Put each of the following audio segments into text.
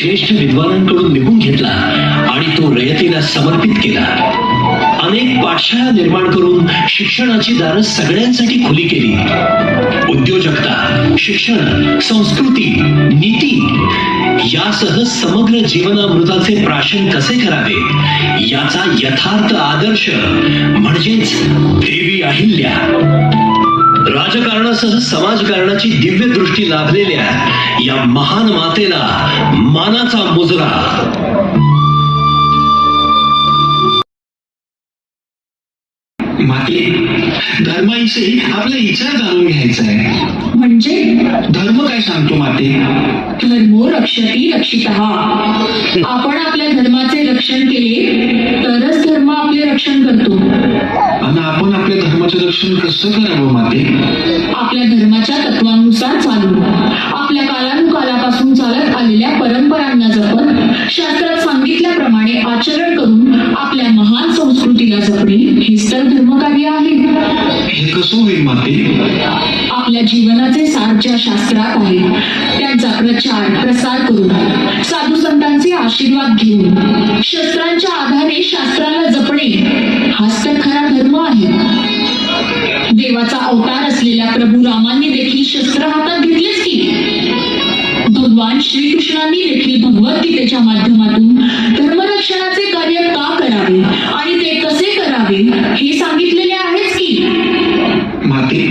श्रेष्ठ विद्वानांकडून लिहून घेतला आणि तो रयतीला समर्पित केला. अनेक पाठशाळा निर्माण करून शिक्षणाची दारं सगळ्यांसाठी खुली केली. उद्योजकता शिक्षण संस्कृती नीती यासह समग्र जीवनामृताचे प्राशन कसे करावे? याचा यथार्थ आदर्श म्हणजेच देवी अहिल्या. राजकारणासह समाजकारणाची दिव्य दृष्टी लाभलेल्या या महान मातेला मानाचा मुजरा. माते धर्माविषयी आपला विचार जाणून घ्यायचा आहे. म्हणजे? धर्म काय सांगतो माते? धर्मो रक्षती रक्षित. आपण आपल्या धर्माचे रक्षण केले तरच धर्म आपले रक्षण करतो. आपण आपल्या धर्माचं रक्षण कसं करावं माते? आपल्या धर्माच्या तत्वांनुसार चालून आपल्या कालानुकालापासून चालत आलेल्या परंपरांना जपत शास्त्रात सांगितल्याप्रमाणे आचरण करून आपल्या महान संस्कृतीला जपणे हेच तर धर्मकार्य आहे. हे कसं होईल माते? आपल्या जीवनाचे सार ज्या शास्त्रात आहे त्यांचा प्रचार प्रसार करून साधू संतांचे आशीर्वाद घेऊन शस्त्रांच्या आधारे शास्त्राला देवाचा अवतार असलेल्या प्रभू रामांनी देखील शस्त्र हातात घेतलेच की. भगवान श्रीकृष्णांनी देखील भगवद्गीतेच्या माध्यमातून धर्मरक्षणाचे कार्य का करावे आणि ते कसे करावे हे सांगितलेले आहेच की. माते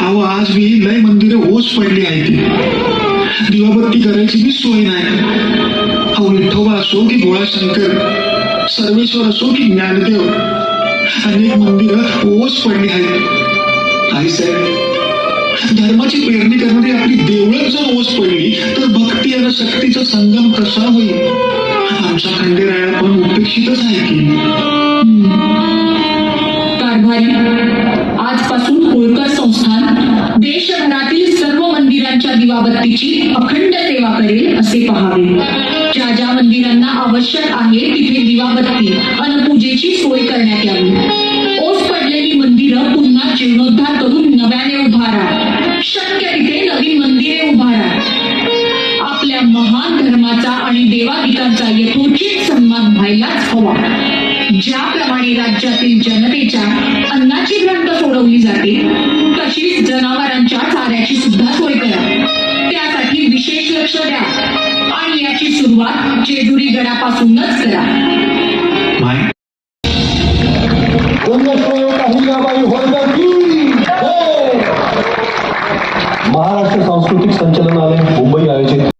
अहो आज मी लय मंदिरे ओस पडली आहे ती दिवाबत्ती करायची मी सोय नाही. अहो विठोबा असो की गोळा शंकर सर्वेश्वर असो की ज्ञानदेव अनेक मंदिरं ओस पडली आहेत. आई साहेब धर्माची पेरणी करणारी आपली देवळच जर ओस पडली तर भक्ती आणि शक्तीचा संगम कसा होईल? आमच्या खंडेराया पण उपेक्षितच आहे की कारभारी आजपासून होळकर संस्थान देशभरातील सर्व मंदिरांच्या दिवाबत्तीची अखंड सेवा करेल असे पहावे. ज्या ज्या मंदिरांना आवश्यक आहे तिथे दिवाबत्ती अन्न पूजेची सोय करण्यात यावी. जीर्णोद्धार करून नव्याने उभारा. शक्य तिथे नवीन मंदिरे उभारा. आपल्या महान धर्माचा आणि देवादिकांचा यथोचित सन्मान व्हायलाच हवा. ज्याप्रमाणे राज्यातील जनतेच्या अन्नाची ग्रंथ सोडवली जाते तशीच जनावरांच्या चाऱ्याची सुद्धा सोय करा. त्यासाठी विशेष लक्ष द्या आणि याची सुरुवात जेजुरी गडापासूनच करा. माय महाराष्ट्र सांस्कृतिक संचालनालय मुंबई